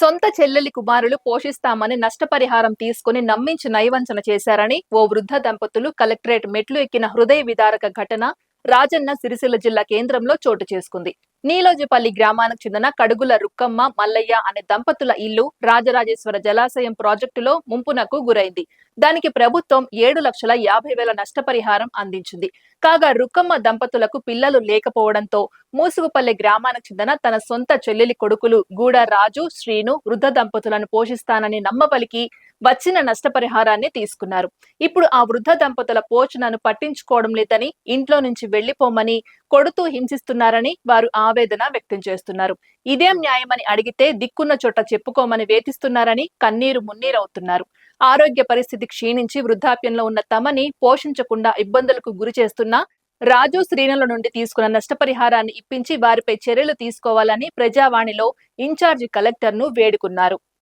సొంత చెల్లెలి కుమారులు పోషిస్తామని నష్టపరిహారం తీసుకుని నమ్మించి నయవంచన చేశారని ఓ వృద్ధ దంపతులు కలెక్టరేట్ మెట్లు ఎక్కిన హృదయ విదారక ఘటన రాజన్న సిరిసిల్ల జిల్లా కేంద్రంలో చోటు చేసుకుంది. నీలోజిపల్లి గ్రామానికి చెందిన కడుగుల రుక్కమ్మ మల్లయ్య అనే దంపతుల ఇల్లు రాజరాజేశ్వర జలాశయం ప్రాజెక్టులో ముంపునకు గురైంది. దానికి ప్రభుత్వం ఏడు లక్షల యాభై వేల నష్టపరిహారం అందించింది. కాగా రుక్కమ్మ దంపతులకు పిల్లలు లేకపోవడంతో మూసుగుపల్లి గ్రామానికి చెందిన తన సొంత చెల్లెలి కొడుకులు గూడ రాజు శ్రీను వృద్ధ దంపతులను పోషిస్తానని నమ్మబలికి వచ్చిన నష్టపరిహారాన్ని తీసుకున్నారు. ఇప్పుడు ఆ వృద్ధ దంపతుల పోషణను పట్టించుకోవడం లేదని ఇంట్లో నుంచి వెళ్ళిపోమని కొడుతూ హింసిస్తున్నారని వారు ఆవేదన వ్యక్తం చేస్తున్నారు. ఇదేం న్యాయమని అడిగితే దిక్కున్న చోట చెప్పుకోమని వేధిస్తున్నారని కన్నీరు మున్నీరవుతున్నారు. ఆరోగ్య పరిస్థితి క్షీణించి వృద్ధాప్యంలో ఉన్న తమని పోషించకుండా ఇబ్బందులకు గురి చేస్తున్న రాజు శ్రీనుల నుండి తీసుకున్న నష్టపరిహారాన్ని ఇప్పించి వారిపై చర్యలు తీసుకోవాలని ప్రజావాణిలో ఇన్ఛార్జి కలెక్టర్ను వేడుకున్నారు.